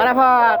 আরাফাত।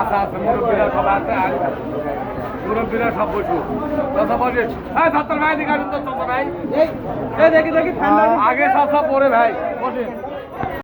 আচ্ছা আচ্ছা মুরব্বীরা সব আছে আর মুরব্বীরা সব বসু। চাষা বসে হ্যাঁ সত্তর ভাই আসুন তো চাষা ভাই। দেখি দেখি আগে চাষা পরে ভাই বসে।